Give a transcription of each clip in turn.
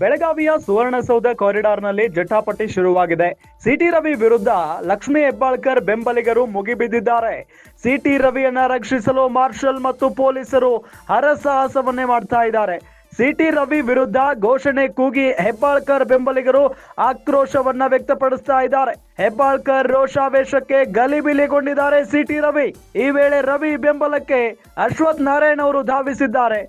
ಬೆಳಗಾವಿಯ ಸುವರ್ಣಸೌಧ ಕಾರಿಡಾರ್ನಲ್ಲಿ ಜಟಾಪಟಿ ಶುರುವಾಗಿದೆ. ಸಿಟಿ ರವಿ ವಿರುದ್ಧ ಲಕ್ಷ್ಮೀ ಹೆಬ್ಬಾಳ್ಕರ್ ಬೆಂಬಲಿಗರು ಮುಗಿಬಿದ್ದಿದ್ದಾರೆ. ಸಿಟಿ ರವಿಯನ್ನ ರಕ್ಷಿಸಲು ಮಾರ್ಷಲ್ ಮತ್ತು ಪೊಲೀಸರು ಹರಸಾಹಸವನ್ನೇ ಮಾಡ್ತಾ ಇದ್ದಾರೆ. ಸಿಟಿ ರವಿ ವಿರುದ್ಧ ಘೋಷಣೆ ಕೂಗಿ ಹೆಬ್ಬಾಳ್ಕರ್ ಬೆಂಬಲಿಗರು ಆಕ್ರೋಶವನ್ನ ವ್ಯಕ್ತಪಡಿಸ್ತಾ ಇದ್ದಾರೆ. ಹೆಬ್ಬಾಳ್ಕರ್ ರೋಷಾವೇಶಕ್ಕೆ ಗಲಿಬಿಲಿಗೊಂಡಿದ್ದಾರೆ ಸಿಟಿ ರವಿ. ಈ ವೇಳೆ ರವಿ ಬೆಂಬಲಕ್ಕೆ ಅಶ್ವಥ್ ನಾರಾಯಣ್ ಅವರು ಧಾವಿಸಿದ್ದಾರೆ.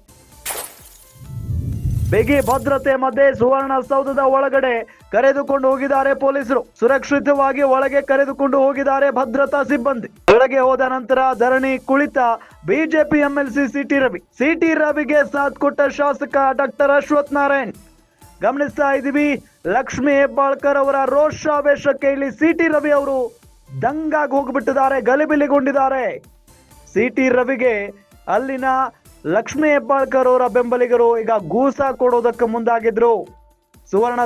ಬಿಗಿ ಭದ್ರತೆ ಮಧ್ಯೆ ಸುವರ್ಣಸೌಧದ ಒಳಗಡೆ ಕರೆದುಕೊಂಡು ಹೋಗಿದ್ದಾರೆ ಪೊಲೀಸರು. ಸುರಕ್ಷಿತವಾಗಿ ಒಳಗೆ ಕರೆದುಕೊಂಡು ಹೋಗಿದ್ದಾರೆ ಭದ್ರತಾ ಸಿಬ್ಬಂದಿ. ಒಳಗೆ ಹೋದ ನಂತರ ಧರಣಿ ಕುಳಿತ BJP MLC city Ravi. City ರವಿಗೆ ಸಾಥ್ ಕೊಟ್ಟ ಶಾಸಕ ಡಾಕ್ಟರ್ ಅಶ್ವಥ್ ನಾರಾಯಣ್. ಗಮನಿಸ್ತಾ ಇದ್ದೀವಿ, ಲಕ್ಷ್ಮೀ ಹೆಬ್ಬಾಳ್ಕರ್ ಅವರ ರೋಷಾವೇಶಕ್ಕೆ ಇಲ್ಲಿ ಸಿಟಿ ರವಿ ಅವರು ದಂಗಾಗಿ ಹೋಗ್ಬಿಟ್ಟಿದ್ದಾರೆ, ಗಲಿಬಿಲಿಗೊಂಡಿದ್ದಾರೆ. ಸಿಟಿ ರವಿಗೆ ಅಲ್ಲಿನ ಲಕ್ಷ್ಮೀ ಹೆಬ್ಬಾಳ್ಕರ್ ಅವರ ಬೆಂಬಲಿಗರು ಈಗ ಗೂಸ ಕೊಡೋದಕ್ಕೆ ಮುಂದಾಗಿದ್ರು. ಸುವರ್ಣ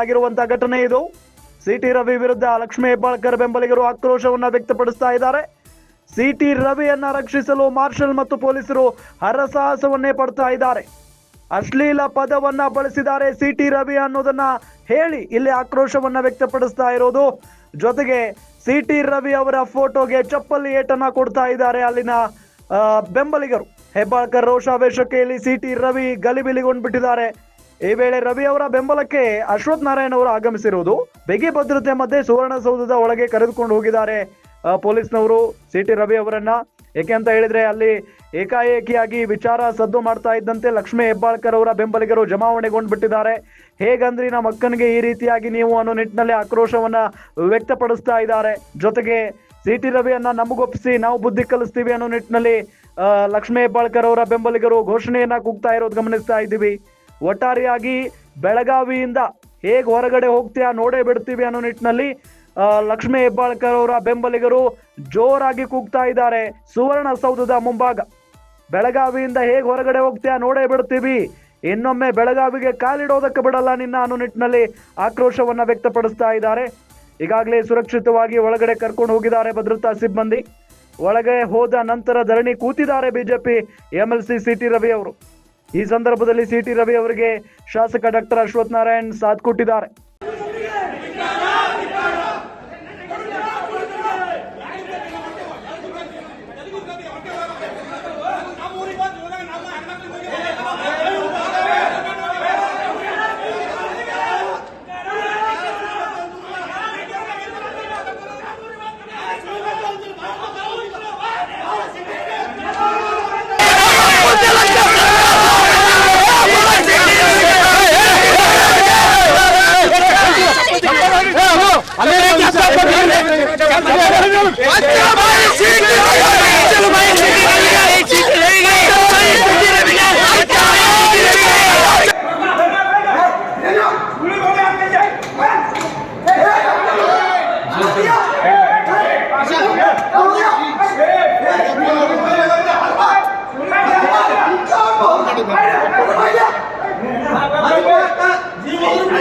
ಆಗಿರುವಂತಹ ಘಟನೆ ಇದು. ಸಿಟಿ ರವಿ ವಿರುದ್ಧ ಲಕ್ಷ್ಮೀ ಹೆಬ್ಬಾಳ್ಕರ್ ಬೆಂಬಲಿಗರು ಆಕ್ರೋಶವನ್ನ ವ್ಯಕ್ತಪಡಿಸ್ತಾ ಇದ್ದಾರೆ. ಸಿಟಿ ರವಿಯನ್ನ ರಕ್ಷಿಸಲು ಮಾರ್ಷಲ್ ಮತ್ತು ಪೊಲೀಸರು ಹರಸಾಹಸವನ್ನೇ ಪಡ್ತಾ ಇದ್ದಾರೆ. ಅಶ್ಲೀಲ ಪದವನ್ನ ಬಳಸಿದ್ದಾರೆ ಸಿಟಿ ರವಿ ಅನ್ನೋದನ್ನ ಹೇಳಿ ಇಲ್ಲಿ ಆಕ್ರೋಶವನ್ನ ವ್ಯಕ್ತಪಡಿಸ್ತಾ ಇರೋದು. ಜೊತೆಗೆ ಸಿಟಿ ರವಿ ಅವರ ಫೋಟೋಗೆ ಚಪ್ಪಲಿ ಏಟನ್ನ ಕೊಡ್ತಾ ಇದ್ದಾರೆ ಅಲ್ಲಿನ ಬೆಂಬಲಿಗರು. ಹೆಬ್ಬಾಳ್ಕರ್ ರೋಷಾವೇಶಕ್ಕೆ ಇಲ್ಲಿ ಸಿಟಿ ರವಿ ಗಲಿಬಿಲಿಗೊಂಡ್ಬಿಟ್ಟಿದ್ದಾರೆ. ಈ ವೇಳೆ ರವಿ ಅವರ ಬೆಂಬಲಕ್ಕೆ ಅಶ್ವಥ್ ನಾರಾಯಣ್ ಅವರು ಆಗಮಿಸಿರುವುದು. ಬಿಗಿ ಭದ್ರತೆ ಮಧ್ಯೆ ಸುವರ್ಣಸೌಧದ ಒಳಗೆ ಕರೆದುಕೊಂಡು ಹೋಗಿದ್ದಾರೆ ಪೊಲೀಸ್ನವರು ಸಿ ಸಿಟಿ ರವಿ ಅವರನ್ನ. ಏಕೆ ಅಂತ ಹೇಳಿದ್ರೆ ಅಲ್ಲಿ ಏಕಾಏಕಿಯಾಗಿ ವಿಚಾರ ಸದ್ದು ಮಾಡ್ತಾ ಇದ್ದಂತೆ ಲಕ್ಷ್ಮೀ ಹೆಬ್ಬಾಳ್ಕರ್ ಅವರ ಬೆಂಬಲಿಗರು ಜಮಾವಣೆಗೊಂಡ್ಬಿಟ್ಟಿದ್ದಾರೆ. ಹೇಗಂದ್ರೆ ನಮ್ಮ ಅಕ್ಕನಿಗೆ ಈ ರೀತಿಯಾಗಿ ನೀವು ಅನ್ನೋ ನಿಟ್ಟಿನಲ್ಲಿ ಆಕ್ರೋಶವನ್ನ ವ್ಯಕ್ತಪಡಿಸ್ತಾ ಇದ್ದಾರೆ. ಜೊತೆಗೆ ಸಿಟಿ ರವಿಯನ್ನ ನಮಗೊಪ್ಪಿಸಿ ನಾವು ಬುದ್ಧಿ ಕಲಿಸ್ತೀವಿ ಅನ್ನೋ ನಿಟ್ಟಿನಲ್ಲಿ ಲಕ್ಷ್ಮೀ ಹೆಬ್ಬಾಳ್ಕರ್ ಅವರ ಬೆಂಬಲಿಗರು ಘೋಷಣೆಯನ್ನ ಕೂಗ್ತಾ ಇರೋದು ಗಮನಿಸ್ತಾ ಇದ್ದೀವಿ. ಒಟ್ಟಾರೆಯಾಗಿ ಬೆಳಗಾವಿಯಿಂದ ಹೇಗೆ ಹೊರಗಡೆ ಹೋಗ್ತೀಯಾ ನೋಡೇ ಬಿಡ್ತೀವಿ ಅನ್ನೋ ನಿಟ್ಟಿನಲ್ಲಿ ಲಕ್ಷ್ಮೀ ಹೆಬ್ಬಾಳ್ಕರ್ ಅವರ ಬೆಂಬಲಿಗರು ಜೋರಾಗಿ ಕೂಗ್ತಾ ಇದ್ದಾರೆ. ಸುವರ್ಣ ಸೌಧದ ಮುಂಭಾಗ. ಬೆಳಗಾವಿಯಿಂದ ಹೇಗೆ ಹೊರಗಡೆ ಹೋಗ್ತೀಯಾ ನೋಡೇ ಬಿಡ್ತೀವಿ. ಇನ್ನೊಮ್ಮೆ ಬೆಳಗಾವಿಗೆ ಕಾಲಿಡೋದಕ್ಕೆ ಬಿಡಲ್ಲ ನಿನ್ನ ಅನ್ನೋ ನಿಟ್ಟಿನಲ್ಲಿ ಆಕ್ರೋಶವನ್ನ ವ್ಯಕ್ತಪಡಿಸ್ತಾ ಇದ್ದಾರೆ. ಈಗಾಗಲೇ ಸುರಕ್ಷಿತವಾಗಿ ಒಳಗಡೆ ಕರ್ಕೊಂಡು ಹೋಗಿದ್ದಾರೆ ಭದ್ರತಾ ಸಿಬ್ಬಂದಿ. ಒಳಗೆ ಹೋದ ನಂತರ ಧರಣಿ ಕೂತಿದ್ದಾರೆ ಬಿಜೆಪಿ ಎಂಎಲ್ಸಿ ಸಿಟಿ ರವಿ ಅವರು. ಈ ಸಂದರ್ಭದಲ್ಲಿ ಸಿಟಿ ರವಿ ಅವರಿಗೆ ಶಾಸಕ ಡಾಕ್ಟರ್ ಅಶ್ವಥ್ ನಾರಾಯಣ್ ಸಾಥ್ ಕೊಟ್ಟಿದ್ದಾರೆ.